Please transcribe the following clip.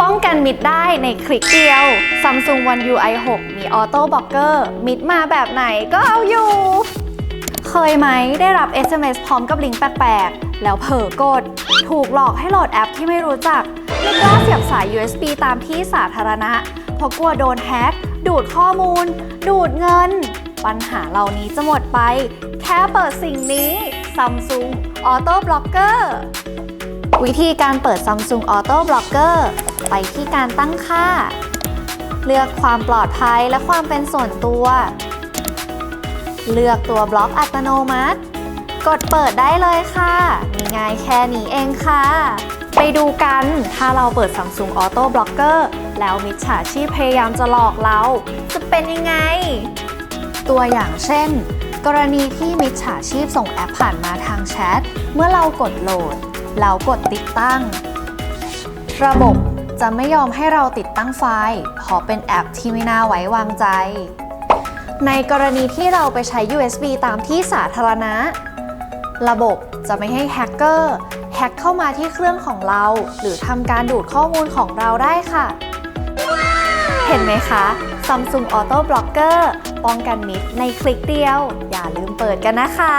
ป้องกันมิดได้ในคลิกเดียว Samsung One UI 6 มี Auto Blocker มิดมาแบบไหนก็เอาอยู่ เคยไหมได้รับ SMS พร้อมกับลิงก์แปลกๆ แล้วเผลอกด ถูกหลอกให้โหลดแอปที่ไม่รู้จักไม่กล้าเสียบสาย USB ตามที่สาธารณะ เพราะกลัวโดนแฮ็ก ดูดข้อมูล ดูดเงิน ปัญหาเหล่านี้จะหมดไป แค่เปิดสิ่งนี้ Samsung Auto Blocker วิธีการเปิด Samsung Auto Blocker ไปที่การตั้งค่า เลือกความปลอดภัยและความเป็นส่วนตัว เลือกตัวบล็อกอัตโนมัติ กดเปิดได้เลยค่ะมีง่ายแค่นี้เองค่ะ ไปดูกันถ้าเราเปิด Samsung Auto Blocker แล้วมิจฉาชีพพยายามจะหลอกเรา จะเป็นยังไง ตัวอย่างเช่น กรณีที่มิจฉาชีพส่งแอปผ่านมาทางแชท เมื่อเรากดโหลด แล้วกดติดตั้ง ระบบจะไม่ยอมให้เราติดตั้งไฟล์เพราะเป็นแอปที่ไม่น่าไว้วางใจ ในกรณีที่เราไปใช้ USB ตามที่สาธารณะ ระบบจะไม่ให้แฮกเกอร์แฮกเข้ามาที่เครื่องของเรา หรือทำการดูดข้อมูลของเราได้ค่ะ เห็นไหมคะ Samsung Auto Blocker ป้องกันมิดในคลิกเดียว อย่าลืมเปิดกันนะคะ